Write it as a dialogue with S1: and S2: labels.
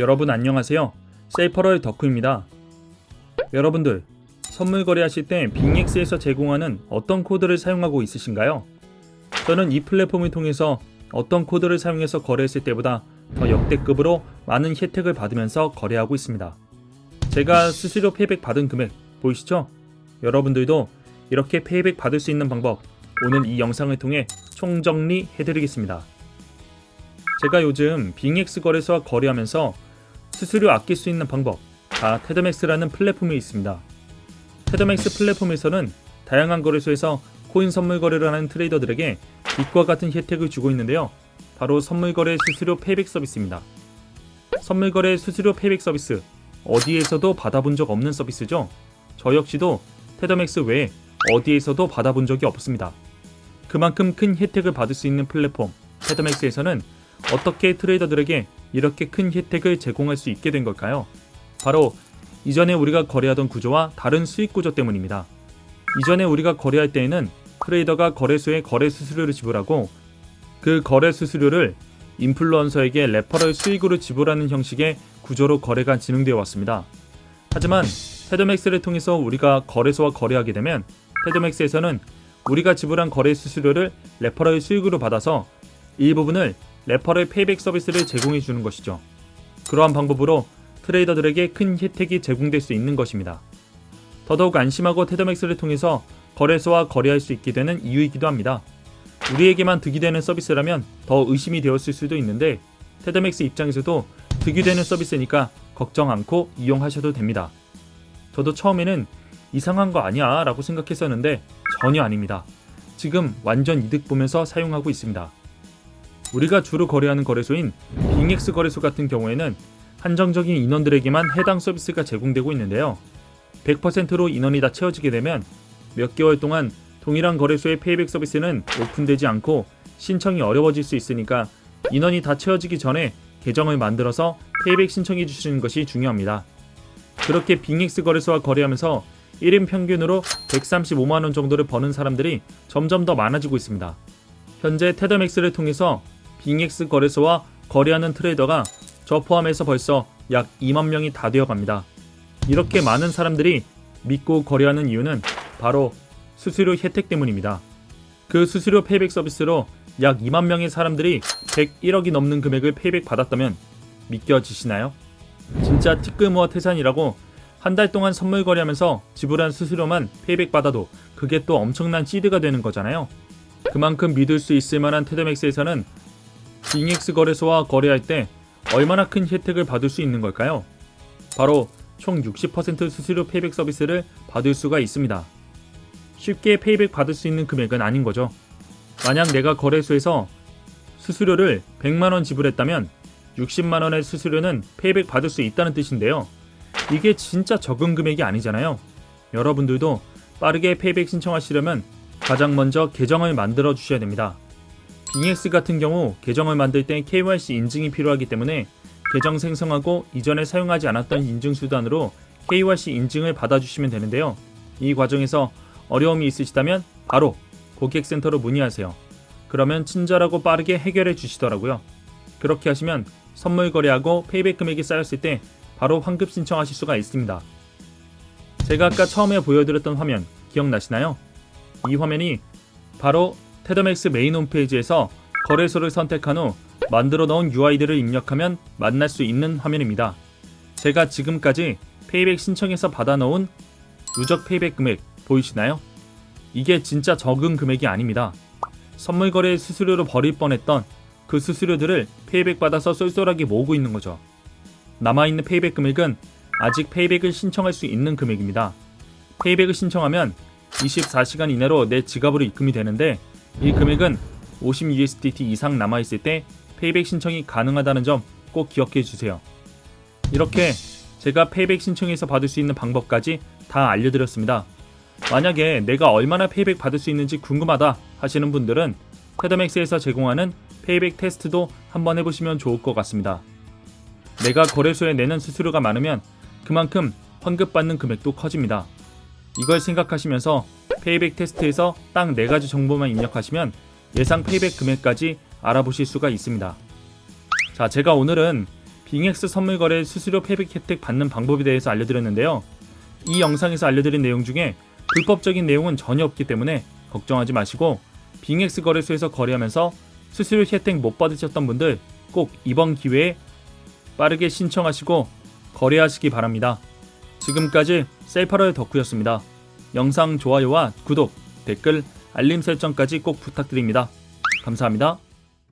S1: 여러분 안녕하세요. 세이퍼럴 덕후입니다. 여러분들, 선물 거래하실 때 빅엑스에서 제공하는 어떤 코드를 사용하고 있으신가요? 저는 이 플랫폼을 통해서 어떤 코드를 사용해서 거래했을 때보다 더 역대급으로 많은 혜택을 받으면서 거래하고 있습니다. 제가 수수료 페이백 받은 금액 보이시죠? 여러분들도 이렇게 페이백 받을 수 있는 방법 오늘 이 영상을 통해 총정리 해드리겠습니다. 제가 요즘 빅엑스 거래소와 거래하면서 수수료 아낄 수 있는 방법 다 테더맥스라는 플랫폼이 있습니다. 테더맥스 플랫폼에서는 다양한 거래소에서 코인 선물 거래를 하는 트레이더들에게 빛과 같은 혜택을 주고 있는데요. 바로 선물 거래 수수료 페이백 서비스입니다. 선물 거래 수수료 페이백 서비스 어디에서도 받아본 적 없는 서비스죠. 저 역시도 테더맥스 외에 어디에서도 받아본 적이 없습니다. 그만큼 큰 혜택을 받을 수 있는 플랫폼 테더맥스에서는 어떻게 트레이더들에게 이렇게 큰 혜택을 제공할 수 있게 된 걸까요? 바로 이전에 우리가 거래하던 구조와 다른 수익 구조 때문입니다. 이전에 우리가 거래할 때에는 트레이더가 거래소에 거래 수수료를 지불하고 그 거래 수수료를 인플루언서에게 레퍼럴 수익으로 지불하는 형식의 구조로 거래가 진행되어 왔습니다. 하지만 테더맥스를 통해서 우리가 거래소와 거래하게 되면 테더맥스에서는 우리가 지불한 거래 수수료를 레퍼럴 수익으로 받아서 일부분을 레퍼럴 페이백 서비스를 제공해 주는 것이죠. 그러한 방법으로 트레이더들에게 큰 혜택이 제공될 수 있는 것입니다. 더더욱 안심하고 테더맥스를 통해서 거래소와 거래할 수 있게 되는 이유이기도 합니다. 우리에게만 득이 되는 서비스라면 더 의심이 되었을 수도 있는데 테더맥스 입장에서도 득이 되는 서비스니까 걱정 않고 이용하셔도 됩니다. 저도 처음에는 이상한 거 아니야 라고 생각했었는데 전혀 아닙니다. 지금 완전 이득 보면서 사용하고 있습니다. 우리가 주로 거래하는 거래소인 빅엑스 거래소 같은 경우에는 한정적인 인원들에게만 해당 서비스가 제공되고 있는데요. 100%로 인원이 다 채워지게 되면 몇 개월 동안 동일한 거래소의 페이백 서비스는 오픈되지 않고 신청이 어려워질 수 있으니까 인원이 다 채워지기 전에 계정을 만들어서 페이백 신청해 주시는 것이 중요합니다. 그렇게 빅엑스 거래소와 거래하면서 1인 평균으로 135만 원 정도를 버는 사람들이 점점 더 많아지고 있습니다. 현재 테더맥스를 통해서 빅엑스 거래소와 거래하는 트레이더가 저 포함해서 벌써 약 2만 명이 다 되어 갑니다. 이렇게 많은 사람들이 믿고 거래하는 이유는 바로 수수료 혜택 때문입니다. 그 수수료 페이백 서비스로 약 2만 명의 사람들이 101억이 넘는 금액을 페이백 받았다면 믿겨지시나요? 진짜 티끌모아 태산이라고 한 달 동안 선물 거래하면서 지불한 수수료만 페이백 받아도 그게 또 엄청난 시드가 되는 거잖아요. 그만큼 믿을 수 있을 만한 테더맥스에서는 빅엑스 거래소와 거래할 때 얼마나 큰 혜택을 받을 수 있는 걸까요? 바로 총 60% 수수료 페이백 서비스를 받을 수가 있습니다. 쉽게 페이백 받을 수 있는 금액은 아닌 거죠. 만약 내가 거래소에서 수수료를 100만 원 지불했다면 60만 원의 수수료는 페이백 받을 수 있다는 뜻인데요. 이게 진짜 적은 금액이 아니잖아요. 여러분들도 빠르게 페이백 신청하시려면 가장 먼저 계정을 만들어 주셔야 됩니다. 빅엑스 같은 경우 계정을 만들 때 KYC 인증이 필요하기 때문에 계정 생성하고 이전에 사용하지 않았던 인증 수단으로 KYC 인증을 받아주시면 되는데요. 이 과정에서 어려움이 있으시다면 바로 고객센터로 문의하세요. 그러면 친절하고 빠르게 해결해 주시더라고요. 그렇게 하시면 선물 거래하고 페이백 금액이 쌓였을 때 바로 환급 신청하실 수가 있습니다. 제가 아까 처음에 보여드렸던 화면 기억나시나요? 이 화면이 바로 테더맥스 메인 홈페이지에서 거래소를 선택한 후 만들어 놓은 UI들을 입력하면 만날 수 있는 화면입니다. 제가 지금까지 페이백 신청해서 받아놓은 누적 페이백 금액 보이시나요? 이게 진짜 적은 금액이 아닙니다. 선물 거래 수수료로 버릴 뻔했던 그 수수료들을 페이백 받아서 쏠쏠하게 모으고 있는 거죠. 남아있는 페이백 금액은 아직 페이백을 신청할 수 있는 금액입니다. 페이백을 신청하면 24시간 이내로 내 지갑으로 입금이 되는데 이 금액은 50USDT 이상 남아있을 때 페이백 신청이 가능하다는 점 꼭 기억해 주세요. 이렇게 제가 페이백 신청해서 받을 수 있는 방법까지 다 알려드렸습니다. 만약에 내가 얼마나 페이백 받을 수 있는지 궁금하다 하시는 분들은 테더맥스에서 제공하는 페이백 테스트도 한번 해보시면 좋을 것 같습니다. 내가 거래소에 내는 수수료가 많으면 그만큼 환급받는 금액도 커집니다. 이걸 생각하시면서 페이백 테스트에서 딱 4가지 정보만 입력하시면 예상 페이백 금액까지 알아보실 수가 있습니다. 자, 제가 오늘은 빙엑스 선물 거래 수수료 폐백 혜택 받는 방법에 대해서 알려드렸는데요. 이 영상에서 알려드린 내용 중에 불법적인 내용은 전혀 없기 때문에 걱정하지 마시고 빙엑스 거래소에서 거래하면서 수수료 혜택 못 받으셨던 분들 꼭 이번 기회에 빠르게 신청하시고 거래하시기 바랍니다. 지금까지 셀파럴 덕후였습니다. 영상 좋아요와 구독, 댓글, 알림 설정까지 꼭 부탁드립니다. 감사합니다.